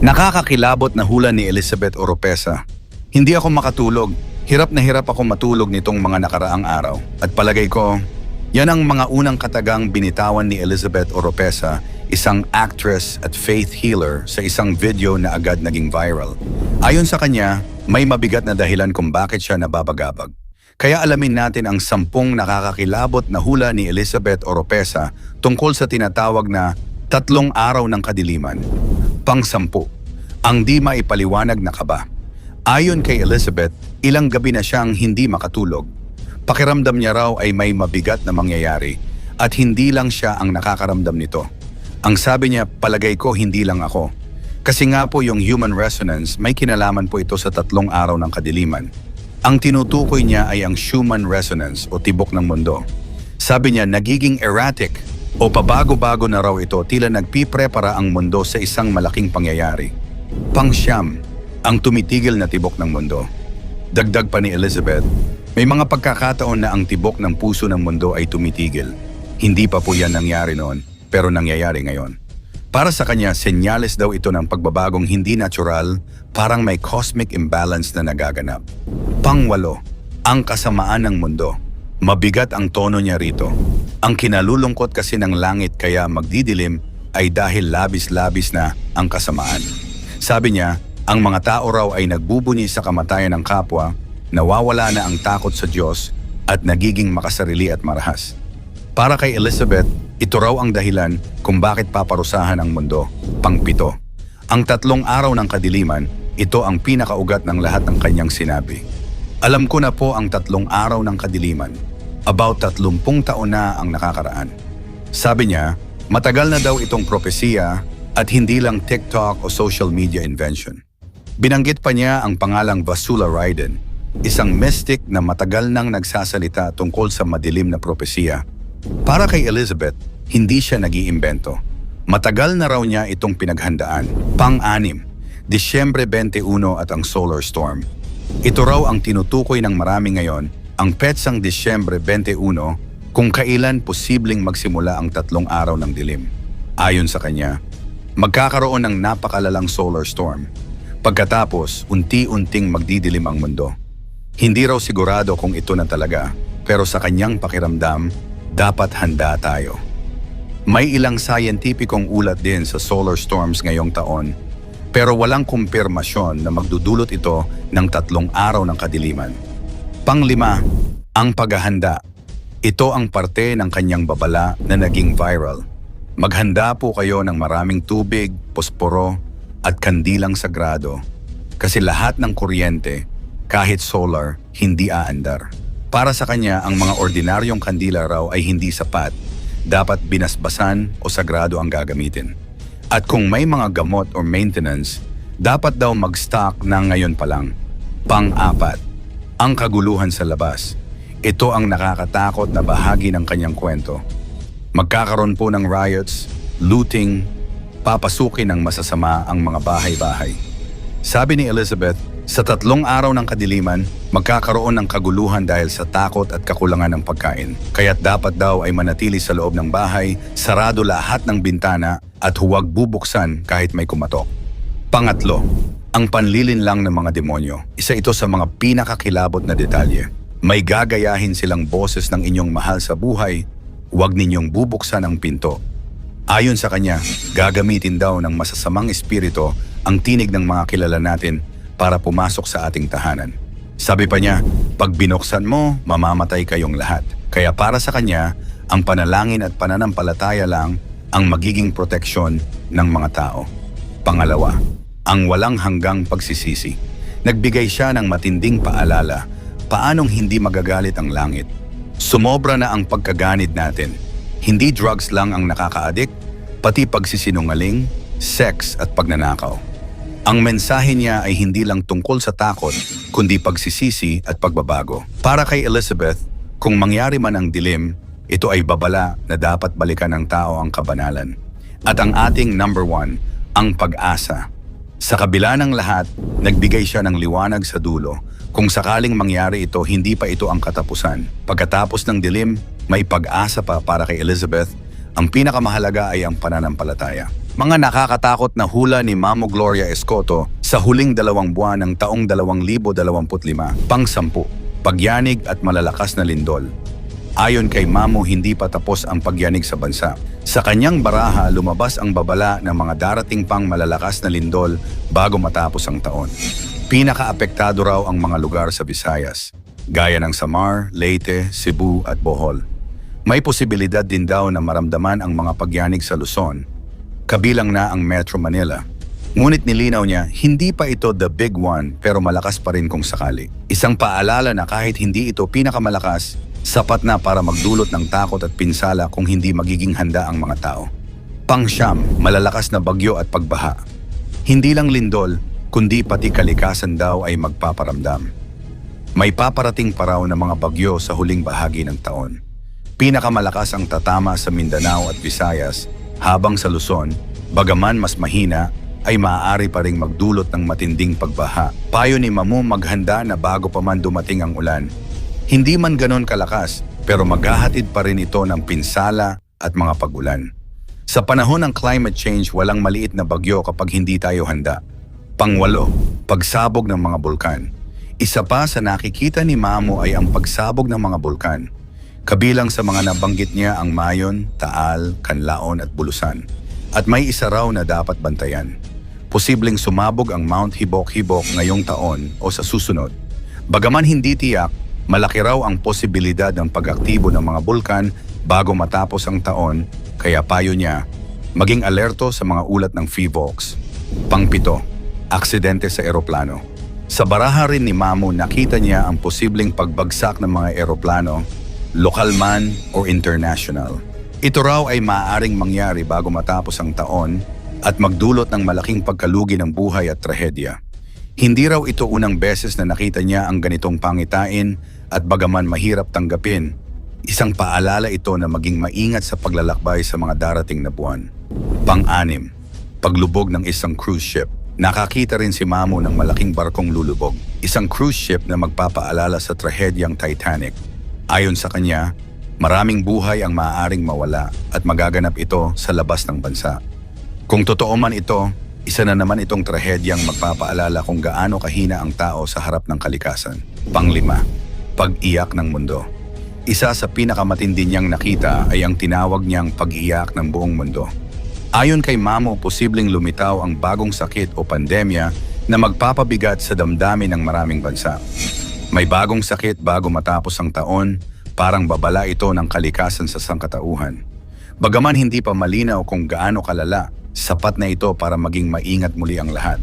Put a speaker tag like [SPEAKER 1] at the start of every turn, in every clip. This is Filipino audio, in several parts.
[SPEAKER 1] Nakakakilabot na hula ni Elizabeth Oropesa. Hindi ako makatulog. Hirap na hirap ako matulog nitong mga nakaraang araw. At palagay ko, yan ang mga unang katagang binitawan ni Elizabeth Oropesa, isang actress at faith healer sa isang video na agad naging viral. Ayon sa kanya, may mabigat na dahilan kung bakit siya nababagabag. Kaya alamin natin ang sampung nakakakilabot na hula ni Elizabeth Oropesa tungkol sa tinatawag na tatlong araw ng kadiliman. Pang-sampu, ang di maipaliwanag na kaba. Ayon kay Elizabeth, ilang gabi na siyang hindi makatulog. Pakiramdam niya raw ay may mabigat na mangyayari at hindi lang siya ang nakakaramdam nito. Ang sabi niya, palagay ko hindi lang ako. Kasi nga po yung human resonance, may kinalaman po ito sa tatlong araw ng kadiliman. Ang tinutukoy niya ay ang Schumann resonance o tibok ng mundo. Sabi niya, nagiging erratic o pabago-bago na raw ito tila nagpiprepara ang mundo sa isang malaking pangyayari. Pangsyam, ang tumitigil na tibok ng mundo. Dagdag pa ni Elizabeth, may mga pagkakataon na ang tibok ng puso ng mundo ay tumitigil. Hindi pa po yan nangyari noon, pero nangyayari ngayon. Para sa kanya, senyales daw ito ng pagbabagong hindi natural, parang may cosmic imbalance na nagaganap. Pangwalo, ang kasamaan ng mundo. Mabigat ang tono niya rito. Ang kinalulungkot kasi ng langit kaya magdidilim ay dahil labis-labis na ang kasamaan. Sabi niya, ang mga tao raw ay nagbubuni sa kamatayan ng kapwa, nawawala na ang takot sa Diyos at nagiging makasarili at marahas. Para kay Elizabeth, ito raw ang dahilan kung bakit paparusahan ang mundo. Pangpito. Ang tatlong araw ng kadiliman, ito ang pinakaugat ng lahat ng kanyang sinabi. Alam ko na po ang tatlong araw ng kadiliman. About tatlumpung taon na ang nakakaraan. Sabi niya, matagal na daw itong propesiya at hindi lang TikTok o social media invention. Binanggit pa niya ang pangalang Vasula Raiden, isang mystic na matagal nang nagsasalita tungkol sa madilim na propesiya. Para kay Elizabeth, hindi siya nag-iimbento. Matagal na raw niya itong pinaghandaan. Pang-anim, Disyembre 21 at ang solar storm. Ito raw ang tinutukoy ng marami ngayon, ang petsang Disyembre 21, kung kailan posibleng magsimula ang tatlong araw ng dilim. Ayon sa kanya, magkakaroon ng napakalalang solar storm. Pagkatapos, unti-unting magdidilim ang mundo. Hindi raw sigurado kung ito na talaga, pero sa kanyang pakiramdam, dapat handa tayo. May ilang scientificong ulat din sa solar storms ngayong taon, pero walang kumpirmasyon na magdudulot ito ng tatlong araw ng kadiliman. Panglima, ang paghahanda. Ito ang parte ng kanyang babala na naging viral. Maghanda po kayo ng maraming tubig, posporo, at kandilang sagrado. Kasi lahat ng kuryente, kahit solar, hindi aandar. Para sa kanya, ang mga ordinaryong kandila raw ay hindi sapat. Dapat binasbasan o sagrado ang gagamitin. At kung may mga gamot or maintenance, dapat daw mag-stock na ngayon pa lang. Pang-apat, ang kaguluhan sa labas. Ito ang nakakatakot na bahagi ng kanyang kwento. Magkakaroon po ng riots, looting, papasukin ng masasama ang mga bahay-bahay. Sabi ni Elizabeth, sa tatlong araw ng kadiliman, magkakaroon ng kaguluhan dahil sa takot at kakulangan ng pagkain. Kaya't dapat daw ay manatili sa loob ng bahay, sarado lahat ng bintana at huwag bubuksan kahit may kumatok. Pangatlo, ang panlilin lang ng mga demonyo. Isa ito sa mga pinakakilabot na detalye. May gagayahin silang boses ng inyong mahal sa buhay, huwag ninyong bubuksan ang pinto. Ayon sa kanya, gagamitin daw ng masasamang espiritu ang tinig ng mga kilala natin para pumasok sa ating tahanan. Sabi pa niya, pag binuksan mo, mamamatay kayong lahat. Kaya para sa kanya, ang panalangin at pananampalataya lang ang magiging proteksyon ng mga tao. Pangalawa, ang walang hanggang pagsisisi. Nagbigay siya ng matinding paalala paanong hindi magagalit ang langit. Sumobra na ang pagkaganid natin. Hindi drugs lang ang nakaka-addict, pati pagsisinungaling, sex at pagnanakaw. Ang mensahe niya ay hindi lang tungkol sa takot, kundi pagsisisi at pagbabago. Para kay Elizabeth, kung mangyari man ang dilim, ito ay babala na dapat balikan ng tao ang kabanalan. At ang ating number one, ang pag-asa. Sa kabila ng lahat, nagbigay siya ng liwanag sa dulo. Kung sakaling mangyari ito, hindi pa ito ang katapusan. Pagkatapos ng dilim, may pag-asa pa para kay Elizabeth. Ang pinakamahalaga ay ang pananampalataya. Mga nakakatakot na hula ni Mamo Gloria Escoto sa huling dalawang buwan ng taong 2025, pang-sampu, pagyanig at malalakas na lindol. Ayon kay Mamo, hindi pa tapos ang pagyanig sa bansa. Sa kanyang baraha, lumabas ang babala ng mga darating pang malalakas na lindol bago matapos ang taon. Pinakaapektado raw ang mga lugar sa Visayas, gaya ng Samar, Leyte, Cebu at Bohol. May posibilidad din daw na maramdaman ang mga pagyanig sa Luzon, kabilang na ang Metro Manila. Ngunit nilinaw niya, hindi pa ito the big one pero malakas pa rin kung sakali. Isang paalala na kahit hindi ito pinakamalakas, sapat na para magdulot ng takot at pinsala kung hindi magiging handa ang mga tao. Pangsyam, malalakas na bagyo at pagbaha. Hindi lang lindol, kundi pati kalikasan daw ay magpaparamdam. May paparating pa raw na mga bagyo sa huling bahagi ng taon. Pinakamalakas ang tatama sa Mindanao at Visayas, habang sa Luzon, bagaman mas mahina, ay maaari pa ring magdulot ng matinding pagbaha. Payo ni Mamu maghanda na bago pa man dumating ang ulan. Hindi man ganon kalakas, pero maghahatid pa rin ito ng pinsala at mga pagulan. Sa panahon ng climate change, walang maliit na bagyo kapag hindi tayo handa. Pangwalo, pagsabog ng mga bulkan. Isa pa sa nakikita ni Mamo ay ang pagsabog ng mga bulkan. Kabilang sa mga nabanggit niya ang Mayon, Taal, Kanlaon at Bulusan. At may isa raw na dapat bantayan. Posibleng sumabog ang Mount Hibok-Hibok ngayong taon o sa susunod. Bagaman hindi tiyak, malaki raw ang posibilidad ng pag-aktibo ng mga bulkan bago matapos ang taon, kaya payo niya, maging alerto sa mga ulat ng FIVOX. Pangpito, aksidente sa eroplano. Sa baraha rin ni Mamu nakita niya ang posibleng pagbagsak ng mga eroplano, lokal man o international. Ito raw ay maaaring mangyari bago matapos ang taon at magdulot ng malaking pagkalugi ng buhay at trahedya. Hindi raw ito unang beses na nakita niya ang ganitong pangitain at bagaman mahirap tanggapin, isang paalala ito na maging maingat sa paglalakbay sa mga darating na buwan. Pang-anim, paglubog ng isang cruise ship. Nakakita rin si Mamo ng malaking barkong lulubog, isang cruise ship na magpapaalala sa trahedyang Titanic. Ayon sa kanya, maraming buhay ang maaaring mawala at magaganap ito sa labas ng bansa. Kung totoo man ito, isa na naman itong trahedyang magpapaalala kung gaano kahina ang tao sa harap ng kalikasan. Panglima, pag-iyak ng mundo. Isa sa pinakamatindi niyang nakita ay ang tinawag niyang pag-iyak ng buong mundo. Ayon kay Mamo, posibleng lumitaw ang bagong sakit o pandemya na magpapabigat sa damdamin ng maraming bansa. May bagong sakit bago matapos ang taon, parang babala ito ng kalikasan sa sangkatauhan. Bagaman hindi pa malinaw kung gaano kalala, sapat na ito para maging maingat muli ang lahat.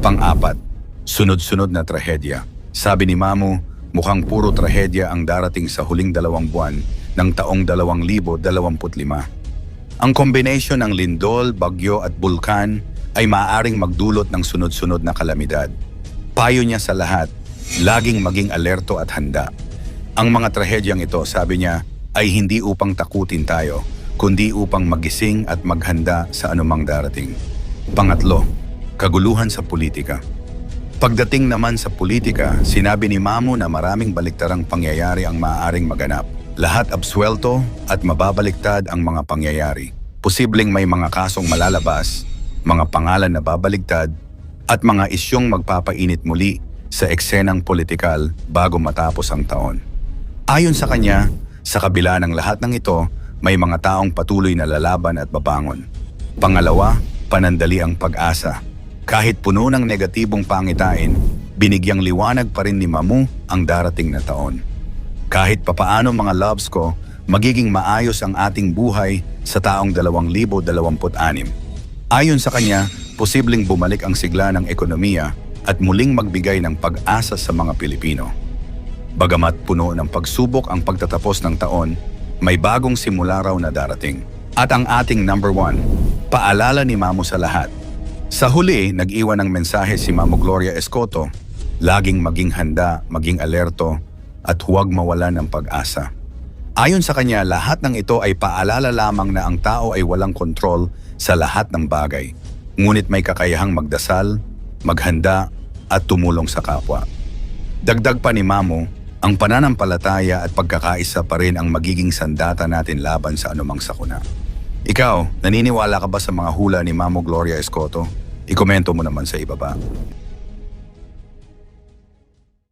[SPEAKER 1] Pang-apat, sunod-sunod na trahedya. Sabi ni Mamu, mukhang puro trahedya ang darating sa huling dalawang buwan ng taong 2025. Ang combination ng lindol, bagyo at bulkan ay maaaring magdulot ng sunod-sunod na kalamidad. Payo niya sa lahat, laging maging alerto at handa. Ang mga trahedyang ito, sabi niya, ay hindi upang takutin tayo, kundi upang magising at maghanda sa anumang darating. Pangatlo, kaguluhan sa politika. Pagdating naman sa politika, sinabi ni Mamo na maraming baliktarang pangyayari ang maaaring maganap. Lahat absuelto at mababaliktad ang mga pangyayari. Posibleng may mga kasong malalabas, mga pangalan na babaligtad, at mga isyong magpapainit muli sa eksenang politikal bago matapos ang taon. Ayon sa kanya, sa kabila ng lahat ng ito, may mga taong patuloy na lalaban at babangon. Pangalawa, panandali ang pag-asa. Kahit puno ng negatibong pangitain, binigyang liwanag pa rin ni Mamu ang darating na taon. Kahit papaano mga loves ko, magiging maayos ang ating buhay sa taong 2026. Ayon sa kanya, posibleng bumalik ang sigla ng ekonomiya at muling magbigay ng pag-asa sa mga Pilipino. Bagamat puno ng pagsubok ang pagtatapos ng taon, may bagong simula raw na darating. At ang ating number one, paalala ni Mamo sa lahat. Sa huli, nag-iwan ng mensahe si Mamo Gloria Escoto, laging maging handa, maging alerto, at huwag mawala ng pag-asa. Ayon sa kanya, lahat ng ito ay paalala lamang na ang tao ay walang kontrol sa lahat ng bagay. Ngunit may kakayahang magdasal, maghanda, at tumulong sa kapwa. Dagdag pa ni Mamo, ang pananampalataya at pagkakaisa pa rin ang magiging sandata natin laban sa anumang sakuna. Ikaw, naniniwala ka ba sa mga hula ni Mamo Gloria Escoto? Ikomento mo naman sa ibaba.